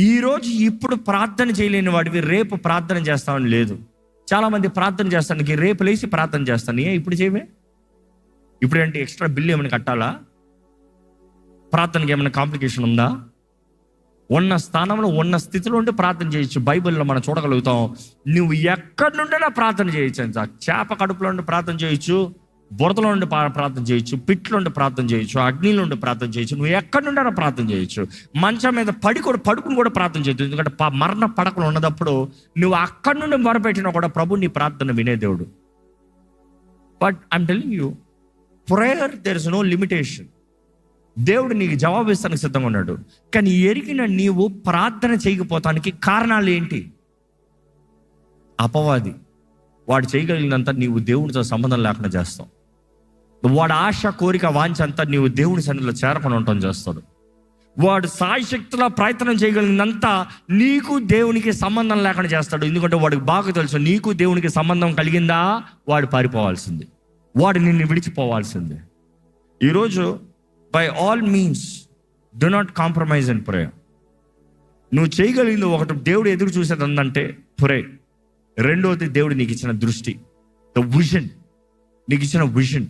ఈరోజు ఇప్పుడు ప్రార్థన చేయలేని వాడివి రేపు ప్రార్థన చేస్తామని లేదు. చాలామంది ప్రార్థన చేస్తానికి రేపు లేచి ప్రార్థన చేస్తాను. ఏ ఇప్పుడు చేయవే? ఇప్పుడు ఏంటి ఎక్స్ట్రా బిల్లు ఏమైనా కట్టాలా? ప్రార్థనకి ఏమైనా కాంప్లికేషన్ ఉందా? ఉన్న స్థానంలో ఉన్న స్థితిలో ఉండి ప్రార్థన చేయొచ్చు. బైబిల్లో మనం చూడగలుగుతాం నువ్వు ఎక్కడి నుండైనా ప్రార్థన చేయొచ్చు చేప కడుపులో ఉండి ప్రార్థన చేయొచ్చు. బురదలో ఉండి ప్రార్థన చేయొచ్చు పిట్లో ఉండి ప్రార్థన చేయొచ్చు అగ్నిలో ఉండి ప్రార్థన చేయొచ్చు నువ్వు ఎక్కడి నుండైనా ప్రార్థన చేయొచ్చు. మంచం మీద పడి కూడా పడుకుని కూడా ప్రార్థన చేయొచ్చు. ఎందుకంటే మరణ పడకలు ఉన్నదప్పుడు నువ్వు అక్కడి నుండి మొరపెట్టినా కూడా ప్రభు నీ ప్రార్థన వినే దేవుడు. But I'm telling you prayer there is no limitation దేవుడు నీకు జవాబు ఇస్తానికి సిద్ధంగా ఉన్నాడు. కానీ ఎరిగిన నీవు ప్రార్థన చేయకపోతానికి కారణాలు ఏంటి? అపవాది. వాడు చేయగలిగినంత నీవు దేవునితో సంబంధం లేకుండా చేస్తావు. వాడు ఆశ కోరిక వాంఛ అంతా నీవు దేవుని సన్నిధిలో చేరకుండా ఉండటం చేస్తాడు. వాడు సాయశక్తిలో ప్రయత్నం చేయగలిగినంత నీకు దేవునికి సంబంధం లేకుండా చేస్తాడు. ఎందుకంటే వాడికి బాగా తెలుసు నీకు దేవునికి సంబంధం కలిగిందా? వాడు పారిపోవాల్సింది. వాడు నిన్ను విడిచిపోవాల్సిందే. ఈరోజు by all means do not compromise and pray నువ్వు చేయగలిగింది ఒకటి దేవుడు ఎదురు చూసేది ఉందంటే ప్రే రెండోది దేవుడు నీకు ఇచ్చిన దృష్టి ద విజన్ నీకు ఇచ్చిన విజన్